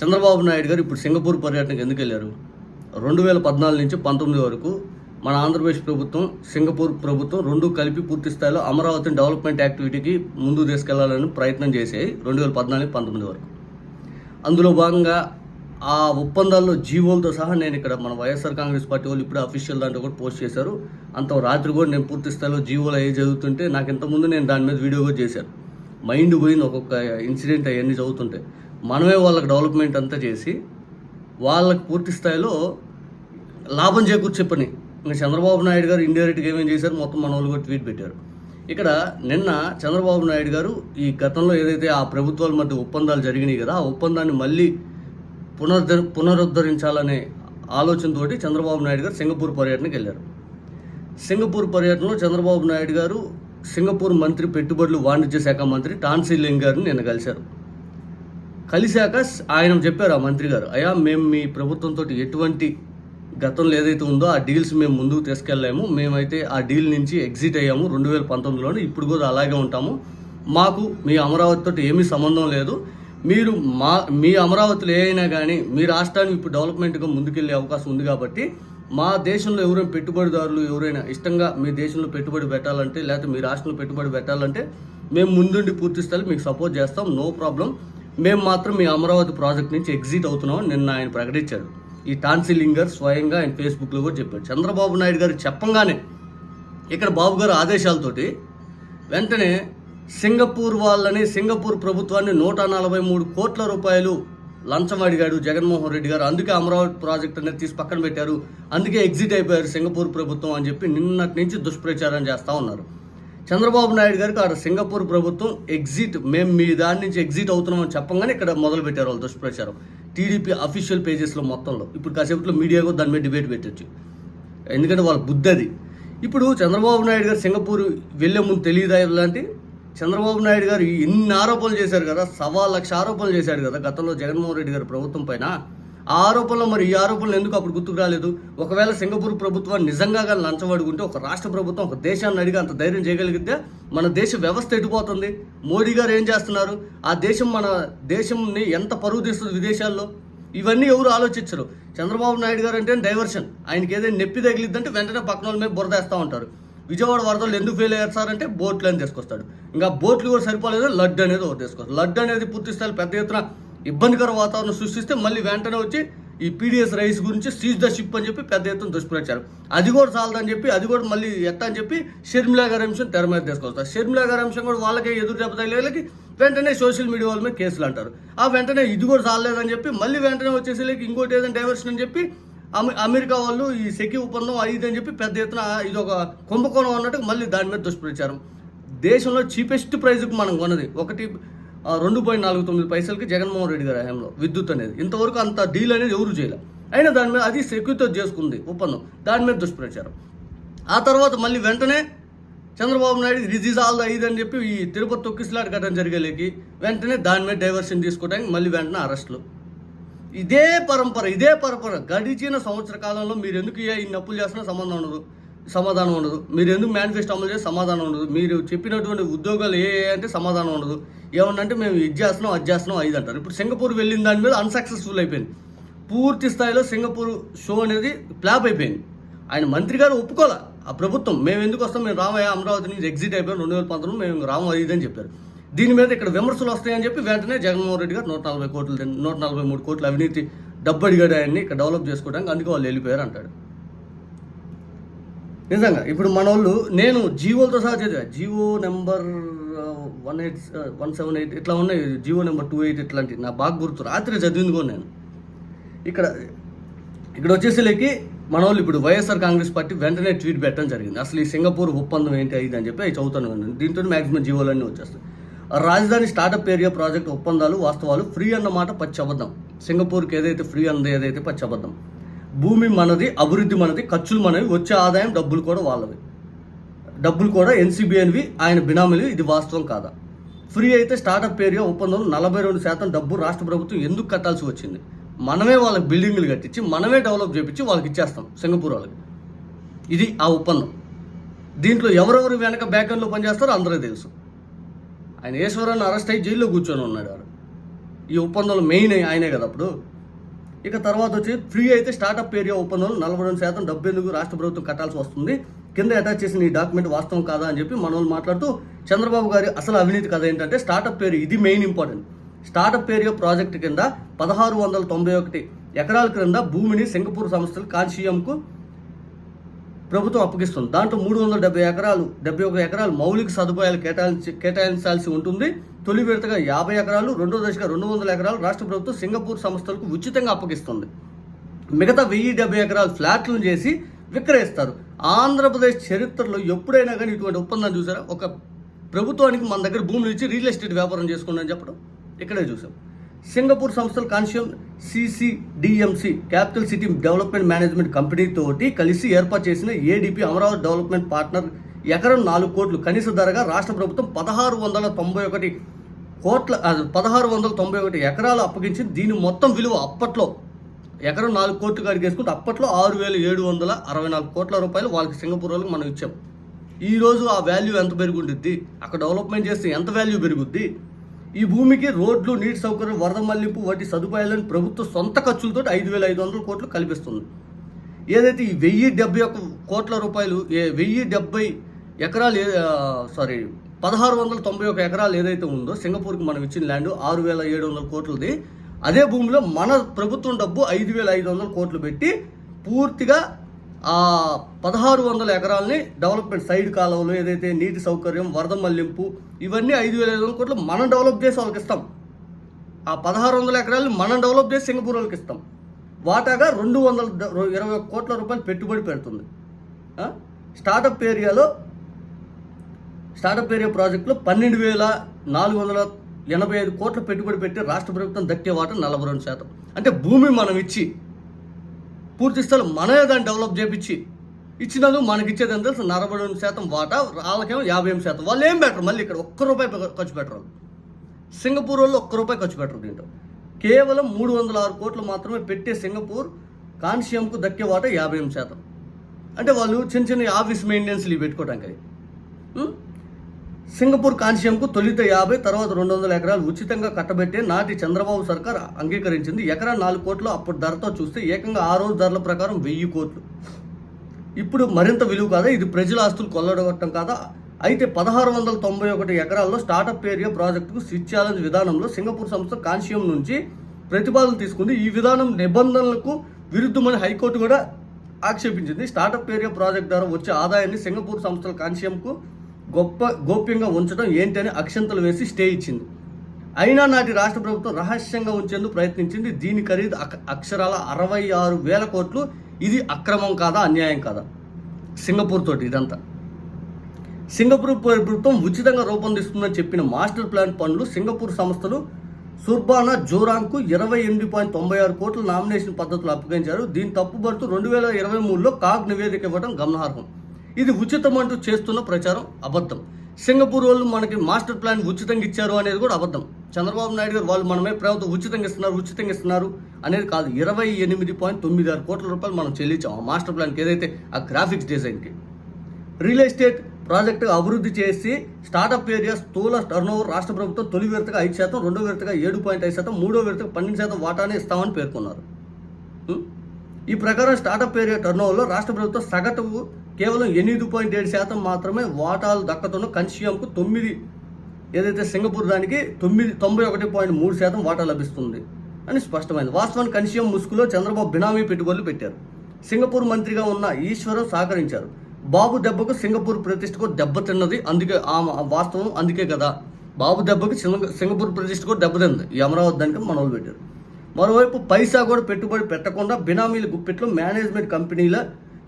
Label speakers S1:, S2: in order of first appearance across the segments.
S1: చంద్రబాబు నాయుడు గారు ఇప్పుడు సింగపూర్ పర్యటనకు ఎందుకు వెళ్ళారు? రెండు వేల పద్నాలుగు నుంచి పంతొమ్మిది వరకు మన ఆంధ్రప్రదేశ్ ప్రభుత్వం సింగపూర్ ప్రభుత్వం రెండు కలిపి పూర్తి స్థాయిలో అమరావతి డెవలప్మెంట్ యాక్టివిటీకి ముందు తీసుకెళ్ళాలని ప్రయత్నం చేసాయి రెండు వేల పద్నాలుగు పంతొమ్మిది వరకు. అందులో భాగంగా ఆ ఒప్పందాల్లో జీవోలతో సహా నేను ఇక్కడ మన వైఎస్ఆర్ కాంగ్రెస్ పార్టీ వాళ్ళు ఇప్పుడు అఫీషియల్ దాంట్లో కూడా పోస్ట్ చేశారు. అంత రాత్రి కూడా నేను పూర్తి స్థాయిలో జీవోలు అయ్యి చదువుతుంటే నాకు ఇంతకుముందు నేను దాని మీద వీడియో కూడా చేశాను. మైండ్ పోయింది ఒక్కొక్క ఇన్సిడెంట్ అవన్నీ చదువుతుంటే. మనమే వాళ్ళకి డెవలప్మెంట్ అంతా చేసి వాళ్ళకి పూర్తి స్థాయిలో లాభం చేకూర్చే పని. ఇంకా చంద్రబాబు నాయుడు గారు ఇండైరెక్ట్గా ఏమేం చేశారు మొత్తం మన వాళ్ళు కూడా ట్వీట్ పెట్టారు. ఇక్కడ నిన్న చంద్రబాబు నాయుడు గారు ఈ గతంలో ఏదైతే ఆ ప్రభుత్వాల మధ్య ఒప్పందాలు జరిగినాయి కదా ఆ ఒప్పందాన్ని మళ్ళీ పునరుద్ధ పునరుద్ధరించాలనే ఆలోచనతోటి చంద్రబాబు నాయుడు గారు సింగపూర్ పర్యటనకి వెళ్ళారు. సింగపూర్ పర్యటనలో చంద్రబాబు నాయుడు గారు సింగపూర్ మంత్రి పెట్టుబడులు వాణిజ్య శాఖ మంత్రి టాన్సీ లింగ్ గారిని నిన్న కలిశారు. కలిశాక ఆయన చెప్పారు ఆ మంత్రి గారు అయ్యా మేము మీ ప్రభుత్వంతో ఎటువంటి గతంలో ఏదైతే ఉందో ఆ డీల్స్ మేము ముందుకు తీసుకెళ్ళాము మేమైతే ఆ డీల్ నుంచి ఎగ్జిట్ అయ్యాము రెండు వేల పంతొమ్మిదిలోనే. ఇప్పుడు కూడా అలాగే ఉంటాము. మాకు మీ అమరావతితో ఏమీ సంబంధం లేదు. మీరు మా మీ అమరావతిలో ఏమైనా కానీ మీ రాష్ట్రాన్ని ఇప్పుడు డెవలప్మెంట్గా ముందుకెళ్ళే అవకాశం ఉంది కాబట్టి మా దేశంలో ఎవరైనా పెట్టుబడిదారులు ఎవరైనా ఇష్టంగా మీ దేశంలో పెట్టుబడి పెట్టాలంటే లేకపోతే మీ రాష్ట్రంలో పెట్టుబడి పెట్టాలంటే మేము ముందుండి పూర్తి స్థాయి మీకు సపోర్ట్ చేస్తాం. No problem. మేము మాత్రం మీ అమరావతి ప్రాజెక్ట్ నుంచి ఎగ్జిట్ అవుతున్నాం నిన్న ఆయన ప్రకటించారు. ఈ టాన్సిలింగర్ స్వయంగా ఆయన ఫేస్బుక్లో కూడా చెప్పారు. చంద్రబాబు నాయుడు గారు చెప్పంగానే ఇక్కడ బాబు గారు ఆదేశాలతోటి వెంటనే సింగపూర్ వాళ్ళని సింగపూర్ ప్రభుత్వాన్ని నూట నలభై మూడు కోట్ల రూపాయలు లంచం అడిగాడు జగన్మోహన్ రెడ్డి గారు. అందుకే అమరావతి ప్రాజెక్ట్ అనేది తీసి పక్కన పెట్టారు. అందుకే ఎగ్జిట్ అయిపోయారు సింగపూర్ ప్రభుత్వం అని చెప్పి నిన్నటి నుంచి దుష్ప్రచారం చేస్తూ ఉన్నారు. చంద్రబాబు నాయుడు గారికి ఆడ సింగపూర్ ప్రభుత్వం ఎగ్జిట్ మేము మీ దాని నుంచి ఎగ్జిట్ అవుతున్నామని చెప్పంగానే ఇక్కడ మొదలు పెట్టారు వాళ్ళు దుష్ప్రచారం. టీడీపీ అఫీషియల్ పేజెస్లో మొత్తంలో. ఇప్పుడు కాసేపట్లో మీడియా కూడా దాని మీద డిబేట్ పెట్టచ్చు. ఎందుకంటే వాళ్ళ బుద్ధి అది. ఇప్పుడు చంద్రబాబు నాయుడు గారు సింగపూర్ వెళ్ళే ముందు తెలియదా ఇలాంటి? చంద్రబాబు నాయుడు గారు ఎన్ని ఆరోపణలు చేశారు కదా సవా లక్ష ఆరోపణలు చేశాడు కదా గతంలో జగన్మోహన్ రెడ్డి గారు ప్రభుత్వం పైన. ఆ ఆరోపణలు మరి ఈ ఆరోపణలు ఎందుకు అప్పుడు గుర్తుకు రాలేదు? ఒకవేళ సింగపూర్ ప్రభుత్వాన్ని నిజంగా కానీ లంచం అడుగుంటే ఒక రాష్ట్ర ప్రభుత్వం ఒక దేశాన్ని అడిగి అంత ధైర్యం చేయగలిగితే మన దేశ వ్యవస్థ ఎటుపోతుంది మోడీ గారు ఏం చేస్తున్నారు? ఆ దేశం మన దేశంని ఎంత పరువు తీస్తుంది విదేశాల్లో? ఇవన్నీ ఎవరు ఆలోచించరు. చంద్రబాబు నాయుడు గారు అంటే డైవర్షన్ ఆయనకి ఏదైనా నొప్పి తగిలిద్దంటే వెంటనే పక్కన వాళ్ళ మీద బురదేస్తూ ఉంటారు. విజయవాడ వరదలు ఎందుకు ఫెయిల్ అయ్యారు సార్ అంటే బోట్లు అని తీసుకొస్తాడు. ఇంకా బోట్లు కూడా సరిపోలేదు లడ్డు అనేది ఒకటి తీసుకొస్తాడు. లడ్డు అనేది పూర్తి స్థాయి పెద్ద ఎత్తున ఇబ్బందికర వాతావరణం సృష్టిస్తే మళ్ళీ వెంటనే వచ్చి ఈ పీడిఎస్ రైస్ గురించి సీజ్ ద షిప్ అని చెప్పి పెద్ద ఎత్తున దుష్ప్రచారం. అది కూడా చాలదని చెప్పి అది కూడా మళ్ళీ ఎత్త అని చెప్పి షర్మిలా గారి అంశం తెర మీద తీసుకొస్తారు షర్మిలా గారి అంశం కూడా వాళ్ళకే ఎదురు దెబ్బతాయి తగిలేళ్ళకి వెంటనే సోషల్ మీడియా వాళ్ళ మీద కేసులు అంటారు. ఆ వెంటనే ఇది కూడా చాలలేదని చెప్పి మళ్ళీ వెంటనే వచ్చేసి ఇంకోటి ఏదైనా డైవర్షన్ అని చెప్పి అమె- అమెరికా వాళ్ళు ఈ సెక్యూ ఒప్పందం అది అని చెప్పి పెద్ద ఎత్తున ఇది ఒక కుంభకోణం అన్నట్టు మళ్ళీ దాని మీద దుష్ప్రచారం. దేశంలో చీపెస్ట్ ప్రైజ్కి మనం కొన్నది. ఒకటి రెండు పాయింట్ నాలుగు తొమ్మిది పైసలకి జగన్మోహన్ రెడ్డి గారి హయాంలో విద్యుత్ అనేది. ఇంతవరకు అంత డీల్ అనేది ఎవరు చేయలేదు అయినా దాని మీద అది సెక్యూతో చేసుకుంది ఒప్పందం. దాని మీద దుష్ప్రచారం. ఆ తర్వాత మళ్ళీ వెంటనే చంద్రబాబు నాయుడు రిజీజ్ ఆల్ ఐదు అని చెప్పి ఈ తిరుపతి తొక్కిసలాట ఘటన జరిగేలేకి వెంటనే దాని మీద డైవర్షన్ తీసుకోవడానికి మళ్ళీ వెంటనే అరెస్టులు. ఇదే పరంపర ఇదే పరంపర గడిచిన సంవత్సర కాలంలో మీరు ఎందుకు ఏ ఇన్ని అప్పులు చేస్తున్నా సంబంధం ఉండదు సమాధానం ఉండదు. మీరు ఎందుకు మేనిఫెస్టో అమలు చేస్తే సమాధానం ఉండదు. మీరు చెప్పినటువంటి ఉద్యోగాలు ఏ అంటే సమాధానం ఉండదు. ఏమన్నంటే మేము ఇది చేస్తున్నాం అది చేస్తున్నాం ఐదు అంటారు. ఇప్పుడు సింగపూర్ వెళ్ళిన దాని మీద అన్సక్సెస్ఫుల్ అయిపోయింది. పూర్తి స్థాయిలో సింగపూర్ షో అనేది ఫ్లాప్ అయిపోయింది. ఆయన మంత్రి గారు ఒప్పుకోలే. ఆ ప్రభుత్వం మేము ఎందుకు వస్తాం? మేము రామయ్య అమరావతి నుంచి ఎగ్జిట్ అయిపోయాం రెండు వేల పంతొమ్మిది మేము రాము అది అని చెప్పారు. దీని మీద ఇక్కడ విమర్శలు వస్తాయని చెప్పి వెంటనే జగన్మోహన్ రెడ్డి గారు నూట నలభై కోట్లు నూట నలభై మూడు కోట్లు అవినీతి డబ్బు అడిగాడు ఆయన్ని ఇక్కడ డెవలప్ చేసుకోవడానికి అందుకే వాళ్ళు వెళ్ళిపోయారు అంటాడు. నిజంగా ఇప్పుడు మన వాళ్ళు నేను జీవోలతో సహా చదివా GO number one eight one seven eight ఇట్లా ఉన్నాయి. జియో నెంబర్ టూ ఎయిట్ ఇట్లాంటి. నా బాగా గుర్తు. రాత్రి చదివింది కూడా నేను. ఇక్కడ ఇక్కడ వచ్చేసరికి మన వాళ్ళు ఇప్పుడు వైఎస్ఆర్ కాంగ్రెస్ పార్టీ వెంటనే ట్వీట్ పెట్టడం జరిగింది. అసలు ఈ సింగపూర్ ఒప్పందం ఏంటి అయింది అని చెప్పి అవి చదువుతాను దీంతో మ్యాక్సిమం జీవోలన్నీ వచ్చేస్తాయి. రాజధాని స్టార్టప్ ఏరియా ప్రాజెక్ట్ ఒప్పందాలు వాస్తవాలు ఫ్రీ అన్నమాట పచ్చి అబద్ధం. సింగపూర్కి ఏదైతే ఫ్రీ అన్నది ఏదైతే పచ్చి అబద్ధం. భూమి మనది అభివృద్ధి మనది ఖర్చులు మనవి వచ్చే ఆదాయం డబ్బులు కూడా వాళ్ళవి డబ్బులు కూడా ఎన్సీబీఎన్వి ఆయన బినామీలు ఇది వాస్తవం కాదా? ఫ్రీ అయితే స్టార్టప్ ఏరియా ఒప్పందం నలభై రెండు శాతం డబ్బు రాష్ట్ర ప్రభుత్వం ఎందుకు కట్టాల్సి వచ్చింది? మనమే వాళ్ళకి బిల్డింగ్లు కట్టించి మనమే డెవలప్ చేపించి వాళ్ళకి ఇచ్చేస్తాం సింగపూర్ వాళ్ళకి. ఇది ఆ ఒప్పందం. దీంట్లో ఎవరెవరు వెనక బ్యాక్గ్రౌండ్లో పనిచేస్తారో అందరూ తెలుసు. ఆయన ఈశ్వరాన్ని అరెస్ట్ అయ్యి జైల్లో కూర్చొని ఉన్నాడు ఆడు. ఈ ఒప్పందంలో మెయిన్ ఆయనే కదా అప్పుడు. ఇక తర్వాత వచ్చి ఫ్రీ అయితే స్టార్టప్ ఏరియా ఒప్పందంలో నలభై రెండు శాతం డబ్బు ఎందుకు రాష్ట్ర ప్రభుత్వం కట్టాల్సి వస్తుంది? కింద అటాచ్ చేసిన ఈ డాక్యుమెంట్ వాస్తవం కాదా అని చెప్పి మనోళ్ళు మాట్లాడుతూ చంద్రబాబు గారి అసలు అవినీతి కథ ఏంటంటే స్టార్టప్ పేరు ఇది main important startup area project కింద పదహారు వందల తొంభై ఒకటి ఎకరాల క్రింద భూమిని సింగపూర్ సంస్థలు కాల్షియంకు ప్రభుత్వం అప్పగిస్తుంది. దాంట్లో మూడు వందల డెబ్బై ఎకరాలు డెబ్బై ఒక ఎకరాలు మౌలిక సదుపాయాలు కేటాయించి కేటాయించాల్సి ఉంటుంది. తొలి విడతగా యాభై ఎకరాలు రెండో దశగా రెండు వందల ఎకరాలు రాష్ట్ర ప్రభుత్వం సింగపూర్ సంస్థలకు ఉచితంగా అప్పగిస్తుంది. మిగతా వెయ్యి డెబ్బై ఎకరాలు ఫ్లాట్లను చేసి విక్రయిస్తారు. ఆంధ్రప్రదేశ్ చరిత్రలో ఎప్పుడైనా కానీ ఇటువంటి ఒప్పందం చూసారా? ఒక ప్రభుత్వానికి మన దగ్గర భూములు ఇచ్చి రియల్ ఎస్టేట్ వ్యాపారం చేసుకోండి అని చెప్పడం ఇక్కడే చూసాం. సింగపూర్ సంస్థలు consortium CCDMC capital city development management company తోటి కలిసి ఏర్పాటు చేసిన ఏడిపి అమరావతి డెవలప్మెంట్ పార్ట్నర్ ఎకరం నాలుగు కోట్లు కనీస ధరగా రాష్ట్ర ప్రభుత్వం పదహారు వందల తొంభై ఒకటి కోట్ల పదహారు వందల తొంభై ఒకటి ఎకరాలు అప్పగించి దీని మొత్తం విలువ అప్పట్లో ఎకరం నాలుగు కోట్లు కడిగేసుకుంటే అప్పట్లో ఆరు వేల ఏడు వందల అరవై నాలుగు కోట్ల రూపాయలు వాళ్ళకి సింగపూర్ వాళ్ళకి మనం ఇచ్చాం. ఈ రోజు ఆ వాల్యూ ఎంత పెరుగుంటుంది అక్కడ డెవలప్మెంట్ చేస్తే ఎంత వాల్యూ పెరుగుద్ది? ఈ భూమికి రోడ్లు నీటి సౌకర్యం వరద మళ్ళింపు వంటి సదుపాయాలను ప్రభుత్వ సొంత ఖర్చులతో ఐదు వేల ఐదు వందల కోట్లు కల్పిస్తుంది. ఏదైతే ఈ వెయ్యి డెబ్బై ఒక కోట్ల రూపాయలు ఏ- వెయ్యి డెబ్బై ఎకరాలు సారీ పదహారు వందల తొంభై ఒక ఎకరాలు ఏదైతే ఉందో సింగపూర్కి మనం ఇచ్చిన ల్యాండ్ ఆరు వేల ఏడు వందల కోట్లది అదే భూమిలో మన ప్రభుత్వం డబ్బు ఐదు వేల ఐదు వందల కోట్లు పెట్టి పూర్తిగా ఆ పదహారు వందల ఎకరాలని డెవలప్మెంట్ సైడ్ కాలువలు ఏదైతే నీటి సౌకర్యం వరద మళ్ళింపు ఇవన్నీ ఐదు వేల ఐదు వందల కోట్లు మనం డెవలప్ చేసి వాళ్ళకి ఇస్తాం. ఆ పదహారు వందల ఎకరాలని మనం డెవలప్ చేసి సింగపూర్ వాళ్ళకి ఇస్తాం. వాటాగా రెండు వందల ఇరవై ఒక్క కోట్ల రూపాయలు పెట్టుబడి పెడుతుంది. స్టార్టప్ ఏరియాలో స్టార్టప్ ఏరియా ప్రాజెక్టులో పన్నెండు వేల నాలుగు వందల ఎనభై ఐదు కోట్ల పెట్టుబడి పెట్టి రాష్ట్ర ప్రభుత్వం దక్కే వాటా నలభై రెండు శాతం. అంటే భూమి మనం ఇచ్చి పూర్తి స్థలం మనమే దాన్ని డెవలప్ చేపించి ఇచ్చినందుకు మనకి ఇచ్చేది ఎంత తెలుసు? నలభై రెండు శాతం వాటా వాళ్ళకేమో యాభై ఎనిమిది శాతం. వాళ్ళు ఏం పెట్టరు మళ్ళీ ఇక్కడ ఒక్క రూపాయి ఖర్చు పెట్టరు సింగపూర్ వాళ్ళు ఒక్క రూపాయి ఖర్చు పెట్టరు దీంట్లో. కేవలం మూడు వందల ఆరు కోట్లు మాత్రమే పెట్టే సింగపూర్ కాన్షియంకు దక్కే వాటా యాభై ఎనిమిది శాతం. అంటే వాళ్ళు చిన్న చిన్న ఆఫీస్ మెయింటెనెన్స్లు ఇవి పెట్టుకోవడానికి సింగపూర్ కాన్షియంకు తొలిత యాభై తర్వాత రెండు వందల ఎకరాలు ఉచితంగా కట్టబెట్టే నాటి చంద్రబాబు సర్కార్ అంగీకరించింది. ఎకరా నాలుగు కోట్లు అప్పుడు ధరతో చూస్తే ఏకంగా ఆ రోజు ధరల ప్రకారం వెయ్యి కోట్లు. ఇప్పుడు మరింత విలువ కాదా? ఇది ప్రజల ఆస్తులు కొల్లడగొట్టడం కాదా? అయితే పదహారు వందల తొంభై ఒకటి ఎకరాల్లో స్టార్టప్ ఏరియా ప్రాజెక్టుకు స్విచ్ ఛాలెంజ్ విధానంలో సింగపూర్ సంస్థ కాన్షియం నుంచి ప్రతిపాదన తీసుకుంది. ఈ విధానం నిబంధనలకు విరుద్ధమని హైకోర్టు కూడా ఆక్షేపించింది. స్టార్టప్ ఏరియా ప్రాజెక్ట్ ద్వారా వచ్చే ఆదాయాన్ని సింగపూర్ సంస్థల కాన్షియంకు గొప్ప గోప్యంగా ఉంచడం ఏంటని అక్షంతలు వేసి స్టే ఇచ్చింది. అయినా నాటి రాష్ట్ర ప్రభుత్వం రహస్యంగా ఉంచేందుకు ప్రయత్నించింది. దీని ఖరీదు అక్షరాల అరవై ఆరు వేల కోట్లు. ఇది అక్రమం కాదా అన్యాయం కాదా? సింగపూర్ తోటి ఇదంతా. సింగపూర్ ప్రభుత్వం ఉచితంగా రూపొందిస్తుందని చెప్పిన మాస్టర్ ప్లాన్ పనులు సింగపూర్ సంస్థలు సుర్బానా జోరాంగ్కు ఇరవై ఎనిమిది పాయింట్ తొంభై ఆరు కోట్ల నామినేషన్ పద్ధతులు అప్పగించారు. దీని తప్పుబడుతూ రెండు వేల ఇరవై మూడులో కాగ్ నివేదిక ఇవ్వడం గమనార్హం. ఇది ఉచితం అంటూ చేస్తున్న ప్రచారం అబద్ధం. సింగపూర్ వాళ్ళు మనకి మాస్టర్ ప్లాన్ ఉచితంగా ఇచ్చారు అనేది కూడా అబద్ధం. చంద్రబాబు నాయుడు గారు వాళ్ళు మనమే ప్రభుత్వం ఉచితంగా ఇస్తున్నారు ఉచితంగా ఇస్తున్నారు అనేది కాదు. ఇరవై ఎనిమిది పాయింట్ తొమ్మిది ఆరు కోట్ల రూపాయలు మనం చెల్లించాం ఆ మాస్టర్ ప్లాన్కి ఏదైతే ఆ గ్రాఫిక్స్ డిజైన్కి రియల్ ఎస్టేట్ ప్రాజెక్టు అభివృద్ధి చేసి స్టార్టప్ ఏరియా స్థూల టర్నోవర్ రాష్ట్ర ప్రభుత్వం తొలి విడతగా ఐదు శాతం రెండో విడతగా ఏడు పాయింట్ ఐదు శాతం మూడో విడతగా పన్నెండు శాతం వాటానే ఇస్తామని పేర్కొన్నారు. ఈ ప్రకారం స్టార్టప్ ఏరియా టర్నోవర్లో రాష్ట్ర ప్రభుత్వం సగటు కేవలం ఎనిమిది పాయింట్ ఏడు శాతం మాత్రమే వాటాలు దక్కతున్న కన్షియంకు తొమ్మిది ఏదైతే సింగపూర్ దానికి తొమ్మిది తొంభై ఒకటి పాయింట్ మూడు శాతం వాటా లభిస్తుంది అని స్పష్టమైంది. వాస్తవానికి కన్షియం ముసుగులో చంద్రబాబు బినామీ పెట్టుబడులు పెట్టారు. సింగపూర్ మంత్రిగా ఉన్న ఈశ్వరం సహకరించారు. బాబు దెబ్బకు సింగపూర్ ప్రతిష్టకు దెబ్బతిన్నది అందుకే ఆ వాస్తవం అందుకే కదా. బాబు దెబ్బకి సింగపూర్ ప్రతిష్టకు దెబ్బతింది ఈ అమరావతి దానికి మనవలు పెట్టారు. మరోవైపు పైసా కూడా పెట్టుబడి పెట్టకుండా బినామీల గుప్పిట్లో మేనేజ్మెంట్ కంపెనీల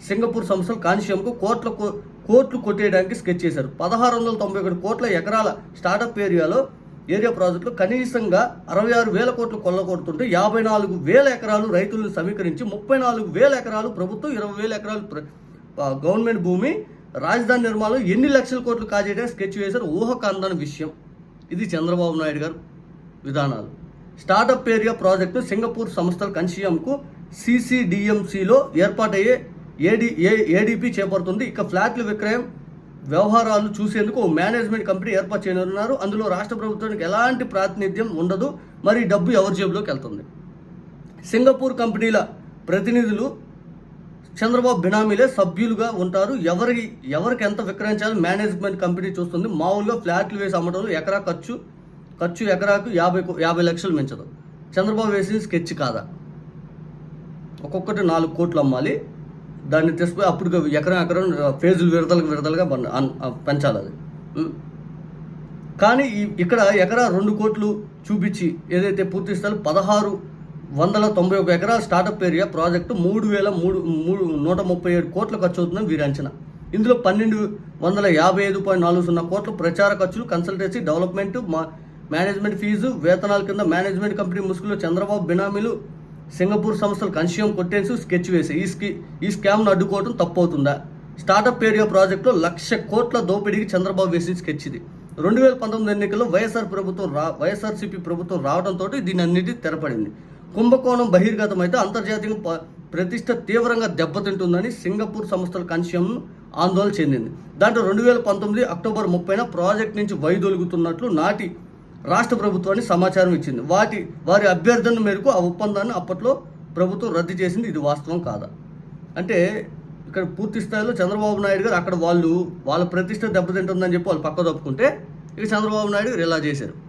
S1: సింగపూర్ సంస్థలు కాన్షియంకు కోట్ల కోట్లు కొట్టేయడానికి స్కెచ్ చేశారు. పదహారు వందల తొంభై ఒకటి కోట్ల ఎకరాల స్టార్టప్ ఏరియాలో ఏరియా ప్రాజెక్టులు కనీసంగా అరవై ఆరు వేల కోట్లు కొల్లగొడుతుంటే యాభై నాలుగు వేల ఎకరాలు రైతులను సమీకరించి ముప్పై నాలుగు వేల ఎకరాలు ప్రభుత్వం ఇరవై వేల ఎకరాలు ప్ర- గవర్నమెంట్ భూమి రాజధాని నిర్మాణం ఎన్ని లక్షల కోట్లు కాజేయడానికి స్కెచ్ వేశారు ఊహకు విషయం. ఇది చంద్రబాబు నాయుడు గారు విధానాలు. స్టార్టప్ ఏరియా ప్రాజెక్టు సింగపూర్ సంస్థల కన్సీఎంకు సిసిడిఎంసిలో ఏర్పాటయ్యే ఏడి ఏ ఏడీపీ చేపడుతుంది. ఇక ఫ్లాట్ల విక్రయం వ్యవహారాలు చూసేందుకు ఓ మేనేజ్మెంట్ కంపెనీ ఏర్పాటు చేయనున్నారు. అందులో రాష్ట్ర ప్రభుత్వానికి ఎలాంటి ప్రాతినిధ్యం ఉండదు. మరి డబ్బు ఎవరి జేబులోకి వెళ్తుంది? సింగపూర్ కంపెనీల ప్రతినిధులు చంద్రబాబు బినామీలే సభ్యులుగా ఉంటారు. ఎవరికి ఎవరికి ఎంత విక్రయించాలో మేనేజ్మెంట్ కంపెనీ చూస్తుంది. మామూలుగా ఫ్లాట్లు వేసి అమ్మడంలో ఎకరా ఖర్చు ఖర్చు ఎకరాకు యాభై యాభై లక్షలు మించదు. చంద్రబాబు వేసింది స్కెచ్ కాదా? ఒక్కొక్కటి నాలుగు కోట్లు అమ్మాలి. దాన్ని తీసుకుపోయి అప్పుడు ఎకరం ఎకరం ఫేజులు విడతలకు విడతలుగా పెంచాలి అది. కానీ ఈ- ఇక్కడ ఎకరా రెండు కోట్లు చూపించి ఏదైతే పూర్తి స్థాయిలో పదహారు వందల తొంభై ఒక ఎకరాల స్టార్టప్ ఏరియా ప్రాజెక్టు మూడు వేల మూడు మూడు నూట ముప్పై ఏడు కోట్లు ఖర్చు అవుతుందని వీరి అంచనా. ఇందులో పన్నెండు వందల యాభై ఐదు పాయింట్ నాలుగు సున్నా కోట్లు ప్రచార ఖర్చులు కన్సల్టెన్సీ డెవలప్మెంట్ మా మేనేజ్మెంట్ ఫీజు వేతనాల కింద మేనేజ్మెంట్ కంపెనీ ముసుగులో చంద్రబాబు బినామీలు సింగపూర్ సంస్థలు కన్షియం కొట్టేసి స్కెచ్ వేసి ఈ స్కీ ఈ స్కామ్ను అడ్డుకోవడం తప్పు అవుతుందా స్టార్టప్ ఏరియా ప్రాజెక్టులో లక్ష కోట్ల దోపిడీకి చంద్రబాబు వేసిన స్కెచ్ ఇది. రెండు వేల పంతొమ్మిది ఎన్నికల్లో వైఎస్ఆర్ ప్రభుత్వం రా వైఎస్ఆర్సీపీ ప్రభుత్వం రావడంతో దీని అన్నిటి తెరపడింది. కుంభకోణం బహిర్గతం అయితే అంతర్జాతీయ ప- ప్రతిష్ట తీవ్రంగా దెబ్బతింటుందని సింగపూర్ సంస్థల కన్షియం ఆందోళన చెందింది. దాంట్లో రెండు వేల పంతొమ్మిది అక్టోబర్ ముప్పైన ప్రాజెక్ట్ నుంచి వైదొలుగుతున్నట్లు నాటి రాష్ట్ర ప్రభుత్వానికి సమాచారం ఇచ్చింది. వాటి వారి అభ్యర్థన మేరకు ఆ ఒప్పందాన్ని అప్పట్లో ప్రభుత్వం రద్దు చేసింది. ఇది వాస్తవం కాదా? అంటే ఇక్కడ పూర్తి స్థాయిలో చంద్రబాబు నాయుడు గారు అక్కడ వాళ్ళు వాళ్ళ ప్రతిష్ట దెబ్బతింటుందని చెప్పి వాళ్ళు పక్క దప్పుకుంటే ఇక చంద్రబాబు నాయుడు గారు ఇలా చేశారు.